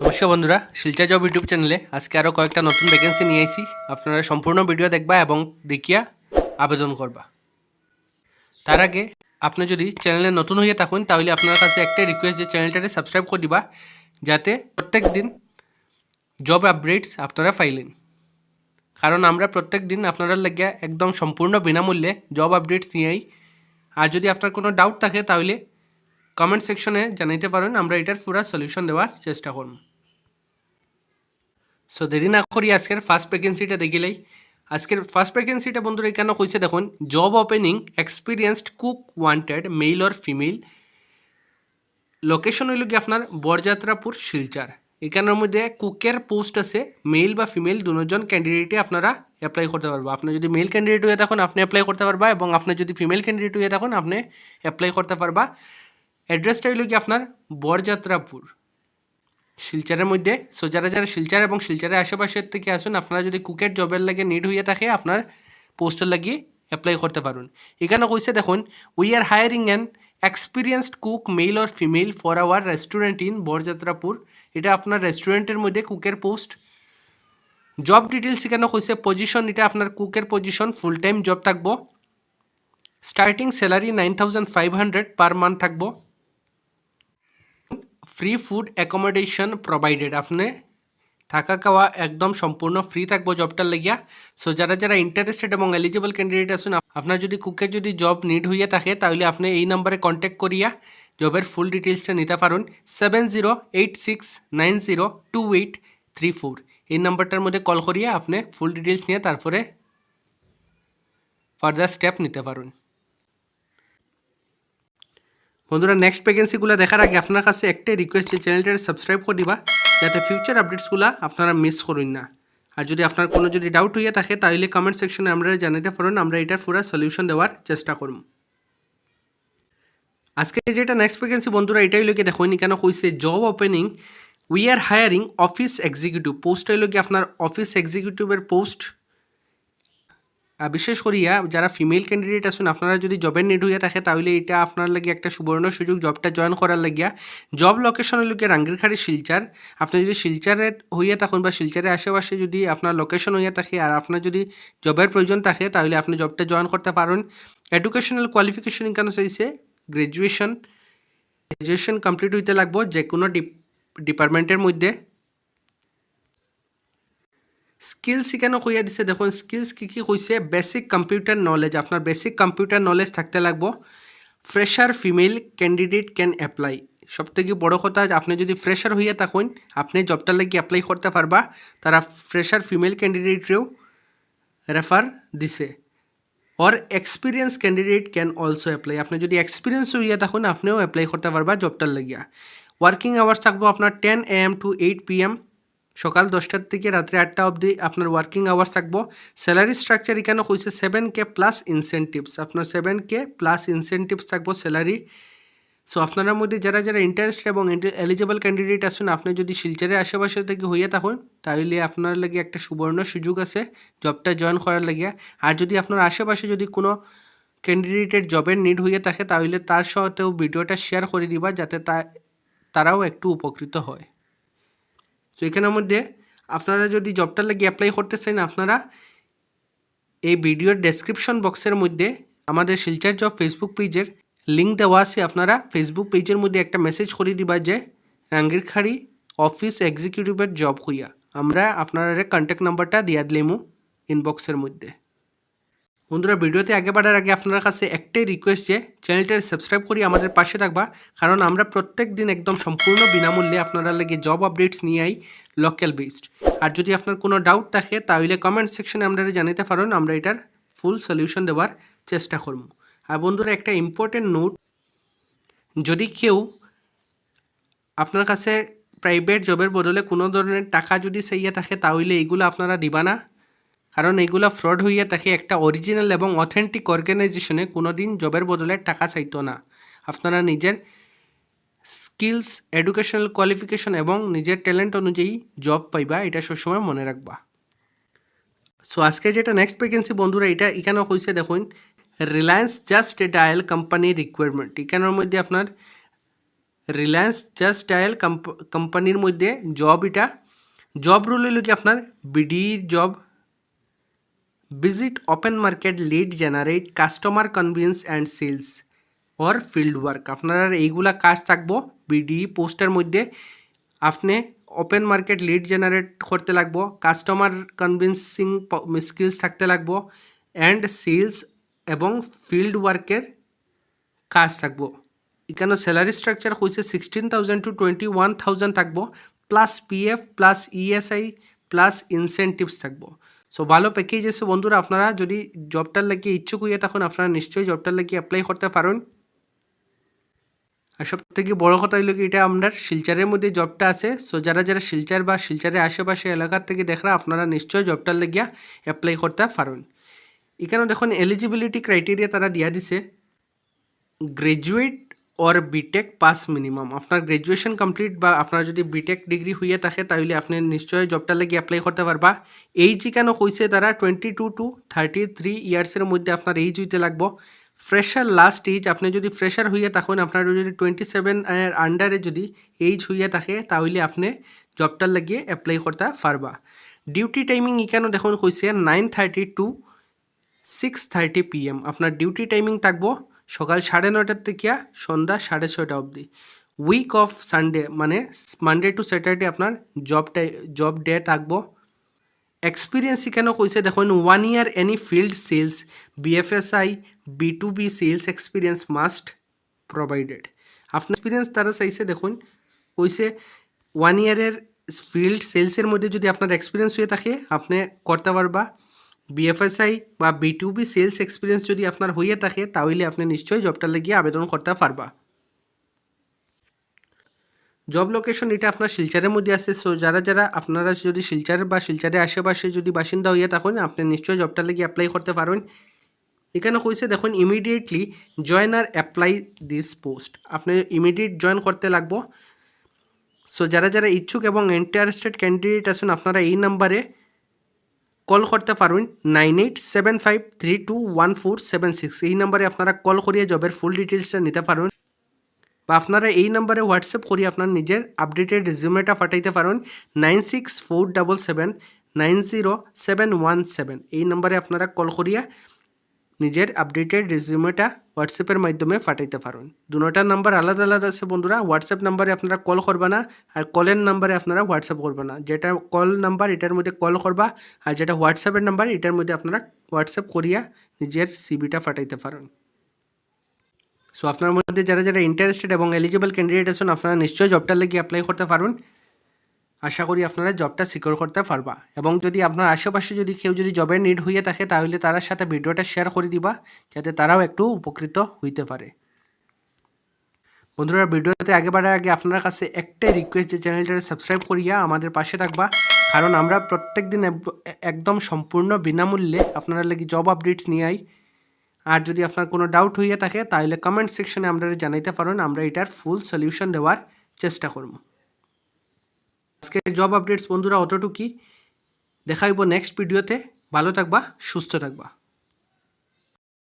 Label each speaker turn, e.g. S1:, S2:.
S1: নমস্কার বন্ধুরা, Silchar job YouTube চ্যানেলে আজকে আরও কয়েকটা নতুন ভ্যাকেন্সি নিয়ে আইছি। আপনারা সম্পূর্ণ ভিডিও দেখবা এবং দেখিয়া আবেদন করবা। তার আগে, আপনি যদি চ্যানেলে নতুন হয়ে থাকুন, তাহলে আপনার কাছে একটাই রিকোয়েস্ট যে চ্যানেলটাকে সাবস্ক্রাইব করে দিবা, যাতে প্রত্যেক দিন জব আপডেটস আপনারা পাইলেন। কারণ আমরা প্রত্যেক দিন আপনারা লাগিয়া একদম সম্পূর্ণ বিনামূল্যে জব আপডেটস নিয়েই আর যদি আপনার কোনো ডাউট থাকে, তাহলে কমেন্ট সেকশনে জানাইতে পারেন, আমরা এটার পুরো সলিউশন দেওয়ার চেষ্টা করব। সো দেরি না করি আজকের ফার্স্ট ভ্যাকেন্সিটা দেখিলেই আজকের ফার্স্ট ভ্যাকেন্সিটা বন্ধুরা এখানে কইছে দেখুন job opening experienced cook wanted male or female location হইল কি আপনার বরযাত্রাপুর, শিলচার। এখানের মধ্যে কুকের পোস্ট আছে মেল বা ফিমেল দুজন ক্যান্ডিডেটে আপনারা অ্যাপ্লাই করতে পারবা। আপনি যদি মেল ক্যান্ডিডেট হয়ে থাকুন, আপনি অ্যাপ্লাই করতে পারবা, এবং আপনি যদি ফিমেল ক্যান্ডিডেট হয়ে থাকুন, আপনি অ্যাপ্লাই করতে পারবা। অ্যাড্রেসটা হইল কি আপনার বরযাত্রাপুর। শিলচারের মধ্যে সো যারা যারা শিলচার এবং শিলচারের আশেপাশের থেকে আসুন, আপনারা যদি কুকের জবের লাগে নিড হইয়া থাকে, আপনার পোস্টের লাগি অ্যাপ্লাই করতে পারুন। এখানে কইছে, দেখুন we are hiring an experienced cook male or female for our restaurant in Borjatrapur. এটা আপনার রেস্টুরেন্টের মধ্যে কুকের পোস্ট জব ডিটেলস এখানে কইছে পজিশন এটা আপনার কুকের পজিশন ফুল টাইম জব থাকব। Starting salary nine thousand five hundred per month থাকব। ফ্রি ফুড অ্যাকোমোডেশন প্রোভাইডেড আপনি থাকা খাওয়া একদম সম্পূর্ণ ফ্রি থাকব জবটার লাগিয়া। সো যারা যারা ইন্টারেস্টেড এবং এলিজিবল ক্যান্ডিডেট আছেন আপনার যদি কুকের যদি জব নিড হইয়া থাকে, তাহলে আপনি এই নাম্বারে কন্ট্যাক্ট করিয়া জবের ফুল ডিটেলসটা নিতে পারুন। Seven zero eight six nine zero two eight three four এই নাম্বারটার মধ্যে কল করিয়া আপনি ফুল ডিটেলস নিয়ে তারপরে ফার্দার স্টেপ নিতে পারুন। বন্ধুরা নেক্সট ভ্যাকেন্সিগুলো দেখার আগে আপনার কাছে একটাই রিকোয়েস্ট যে চ্যানেলটা সাবস্ক্রাইব করে দিবা, যাতে ফিউচার আপডেটসগুলো আপনারা মিস করুন না। আর যদি আপনার কোনো যদি ডাউট হইয়া থাকে, তাহলে কমেন্ট সেকশনে আমরা জানাতে পারেন আমরা এটার পুরো সলিউশন দেওয়ার চেষ্টা করব। আজকে যেটা নেক্সট ভ্যাকেন্সি বন্ধুরা, এটাই লোকে দেখুন কেন কইছে job opening we are hiring office executive post হইল আপনার অফিস এক্সিকিউটিভের পোস্ট বিশেষ করিয়া যারা ফিমেল ক্যান্ডিডেট আছেন, আপনারা যদি জবের নিড হইয়া থাকে, তাহলে এটা আপনার লাগে একটা সুবর্ণ সুযোগ জবটা জয়েন করার লাগিয়া জব লোকেশন গিয়ে রাঙ্গিরখাড়ি শিলচার, আপনি যদি শিলচারে হইয়া থাকুন বা শিলচারের আশেপাশে যদি আপনার লোকেশন হইয়া থাকে আর আপনার যদি জবের প্রয়োজন থাকে, তাহলে আপনি জবটা জয়েন করতে পারেন। এডুকেশনাল কোয়ালিফিকেশন এখানে চাইছে গ্রাজুয়েশন গ্রাজুয়েশন কমপ্লিট হইতে লাগবো যে কোনো ডিপার্টমেন্টের মধ্যে। স্কিলস এখানে কইয়া দিছে। দেখুন স্কিলস কি কি কইছে? বেসিক কম্পিউটার নলেজ আপনার বেসিক কম্পিউটার নলেজ থাকতে লাগবো। Fresher female candidate can apply সব থেকে বড়ো কথা, আপনি যদি ফ্রেশার হইয়া থাকুন, আপনি জবটার লাগি অ্যাপ্লাই করতে পারবা। তারা ফ্রেশার ফিমেল ক্যান্ডিডেটরেও রেফার দিছে। Or experience candidate can also apply আপনি যদি এক্সপিরিয়েন্স হইয়া থাকুন, আপনিও অ্যাপ্লাই করতে পারবা জবটার লাগিয়া। ওয়ার্কিং আওয়ার্স থাকব আপনার ten A M to eight P M সকাল দশটার থেকে রাত্রে আটটা অবধি আপনার ওয়ার্কিং আওয়ার্স থাকব। স্যালারি স্ট্রাকচার এখানে কইছে সেভেন কে প্লাস ইনসেন্টিভস আপনার সেভেন কে প্লাস ইনসেন্টিভস থাকব স্যালারি সো আপনার মধ্যে যারা যারা ইন্টারেস্টেড এবং এলিজিবল ক্যান্ডিডেট আসুন আপনি যদি শিলচরের আশেপাশে থেকে হইয়া থাকুন তাহলে আপনার লাগে একটা সুবর্ণ সুযোগ আছে জবটা জয়েন করার লাগিয়া। আর যদি আপনার আশেপাশে যদি কোনো ক্যান্ডিডেটের জবের নিড হইয়া থাকে তাহলে তার সাথেও ভিডিওটা শেয়ার করে দিবা, যাতে তা তারাও একটু উপকৃত হয়। তো এখানের মধ্যে আপনারা যদি জবটার লাগে অ্যাপ্লাই করতে চান, আপনারা এই ভিডিওর ডেসক্রিপশন বক্সের মধ্যে আমাদের শিলচার জব ফেসবুক পেজের লিঙ্ক দেওয়া আছে। আপনারা ফেসবুক পেজের মধ্যে একটা মেসেজ করে দিবা যে, রাঙ্গিরখাড়ি অফিস এক্সিকিউটিভের জব হইয়া। আমরা আপনারা কন্ট্যাক্ট নাম্বারটা দিয়া দিলেমু ইনবক্সের মধ্যে। বন্ধুরা, ভিডিওতে আগে বাড়ার আগে আপনার কাছে একটাই রিকোয়েস্ট যে চ্যানেলটা সাবস্ক্রাইব করি আমাদের পাশে থাকবা, কারণ আমরা প্রত্যেক দিন একদম সম্পূর্ণ বিনামূল্যে আপনারা লাগে জব আপডেটস নিয়ে আই লোকাল বেসড আর যদি আপনার কোনো ডাউট থাকে, তাহলে কমেন্ট সেকশনে আমরা জানাতে পারেন, আমরা এটার ফুল সলিউশন দেওয়ার চেষ্টা করব। আর বন্ধুরা, একটা ইম্পর্টেন্ট নোট যদি কেউ আপনার কাছে প্রাইভেট জবের বদলে কোনো ধরনের টাকা যদি চাইয়া থাকে, তাহলে এইগুলো আপনারা দিবা না। কারণ এগুলো ফ্রড হইয়া তাকে একটা অরিজিনাল এবং অথেন্টিক অর্গানাইজেশনে কোনো দিন জবের বদলে টাকা চাইতো না। আপনারা নিজের স্কিলস এডুকেশনাল কোয়ালিফিকেশন এবং নিজের ট্যালেন্ট অনুযায়ী জব পাইবা, এটা সবসময় মনে রাখবা। সো আজকে যেটা নেক্সট ভ্যাকেন্সি বন্ধুরা, এটা এখানেও হয়েছে দেখুন Reliance just dial company requirement এখানের মধ্যে আপনার রিলায়েন্স জাস্ট ডায়াল কোম্পানির মধ্যে জব এটা জব রোল হইল কি আপনার BD job visit open market lead generate customer convince and sales or field work আপনার এইগুলা কাজ থাকব বিডি পোস্টের মধ্যে। আপনি ওপেন মার্কেট লিড জেনারেট করতে লাগবো কাস্টমার কনভিন্সিং স্কিলস থাকতে লাগবো অ্যান্ড সেলস এবং ফিল্ড ওয়ার্কের কাজ থাকব। এখানে স্যালারি স্ট্রাকচার হয়েছে sixteen thousand to twenty one thousand থাকব plus PF plus ESI plus incentives থাকব। সো ভালো প্যাকেজ আছে বন্ধুরা, আপনারা যদি জবটার লাগিয়ে ইচ্ছুক হইয়া তখন আপনারা নিশ্চয়ই জবটার লাগিয়ে অ্যাপ্লাই করতে পারেন। আর সব থেকে বড় কথা হইল কি, এটা আপনার শিলচারের মধ্যে জবটা আছে। সো যারা যারা শিলচার বা শিলচারের আশেপাশে এলাকার থেকে দেখরা, আপনারা নিশ্চয়ই জবটার লাগিয়া অ্যাপ্লাই করতে পারেন। এখানে দেখুন এলিজিবিলিটি ক্রাইটেরিয়া তারা দিয়া দিছে। Graduate or BTech pass minimum আপনার গ্রাজুয়েশন কমপ্লিট বা আপনার যদি বিটেক ডিগ্রি হইয়া থাকে, তাহলে আপনি নিশ্চয়ই জবটা লাগি অ্যাপ্লাই করতে পারবা। এইজ কেন কইছে তারা twenty two to thirty three ইয়ার্সের মধ্যে আপনার এইজ হইতে লাগবো। ফ্রেশার লাস্ট এইজ আপনি যদি ফ্রেশার হইয়া থাকুন, আপনার যদি টোয়েন্টি সেভেন এর আন্ডারে যদি এইজ হইয়া থাকে, তাহলে আপনি জবটার লাগিয়ে অ্যাপ্লাই করতে পারবা। ডিউটি টাইমিং এখানে দেখুন কইছে nine thirty to six thirty PM আপনার ডিউটি টাইমিং থাকব সকাল সাড়ে নয়টার থেকে সন্ধ্যা সাড়ে ছয়টা অবধি। উইক অফ সানডে মানে মানডে টু স্যাটারডে আপনার জব টাই জব ডে থাকব। এক্সপিরিয়েন্স কেন কইছে দেখুন one year any field sales BFSI B to B sales experience must provided আপনার এক্সপিরিয়েন্স তারা চাইছে দেখুন কইছে ওয়ান ইয়ারের ফিল্ড সেলসের মধ্যে যদি আপনার এক্সপিরিয়েন্স হয়ে থাকে, আপনি করতে পারবা বিএফএসআই বা B to B sales experience যদি আপনার হয়ে থাকে, তাহলে আপনি নিশ্চয়ই জবটা লাগিয়ে আবেদন করতে পারবা। জব লোকেশন এটা আপনার শিলচারের মধ্যে আছে সো যারা যারা আপনারা যদি শিলচার বা শিলচারের আশেপাশে যদি বাসিন্দা হইয়া থাকুন, আপনি নিশ্চয়ই জবটা লাগিয়ে অ্যাপ্লাই করতে পারেন এখানে কইছে দেখুন ইমিডিয়েটলি জয়েন আর অ্যাপ্লাই দিস পোস্ট আপনি ইমিডিয়েট জয়েন করতে লাগবো। সো যারা যারা ইচ্ছুক এবং ইন্টারেস্টেড ক্যান্ডিডেট আছেন, আপনারা এই নাম্বারে কল করতে পারবেন nine eight seven five three two one four seven six এই নাম্বারে আপনারা কল করিয়ে জবের ফুল ডিটেলসটা নিতে পারবেন বা আপনারা এই নাম্বারে হোয়াটসঅ্যাপ করিয়ে আপনার নিজের আপডেটেড রেজিউমেটা পাঠাইতে পারেন nine six four double seven nine zero seven one seven এই নাম্বারে আপনারা কল করিয়া নিজের আপডেটেড রেজিউমেটা হোয়াটসঅ্যাপের মাধ্যমে পাঠাইতে পারেন। দুটা নাম্বার আলাদা আলাদা আছে বন্ধুরা হোয়াটসঅ্যাপ নাম্বারে আপনারা কল করবা না, আর কলের নাম্বারে আপনারা হোয়াটসঅ্যাপ করবে না। যেটা কল নাম্বার এটার মধ্যে কল করবা, আর যেটা হোয়াটসঅ্যাপের নাম্বার এটার মধ্যে আপনারা হোয়াটসঅ্যাপ করিয়া নিজের সিবিটা পাঠাইতে পারেন। সো আপনার মধ্যে যারা যারা ইন্টারেস্টেড এবং এলিজিবল ক্যান্ডিডেট আছেন, আপনারা নিশ্চয়ই জবটার লেগে অ্যাপ্লাই করতে পারুন। আশা করি আপনারা জবটা সিকিউর করতে পারবা। এবং যদি আপনার আশেপাশে যদি কেউ যদি জবের নিড হয়ে থাকে, তাহলে তার সাথে ভিডিওটা শেয়ার করে দিবা, যাতে তারাও একটু উপকৃত হইতে পারে। বন্ধুরা, ভিডিওতে আগে বাড়ার আগে আপনার কাছে একটাই রিকোয়েস্ট যে চ্যানেলটা সাবস্ক্রাইব করিয়া আমাদের পাশে থাকবা। কারণ আমরা প্রত্যেক দিন একদম সম্পূর্ণ বিনামূল্যে আপনারা লাগি জব আপডেটস নিয়ে আই। আর যদি আপনার কোনো ডাউট হইয়া থাকে, তাহলে কমেন্ট সেকশনে আমরা জানাইতে পারেন আমরা এটার ফুল সলিউশন দেওয়ার চেষ্টা করব। আজকে জব আপডেটস বন্ধুরা অতটুকুই। দেখাইব নেক্সট ভিডিওতে ভালো থাকবা সুস্থ থাকবা।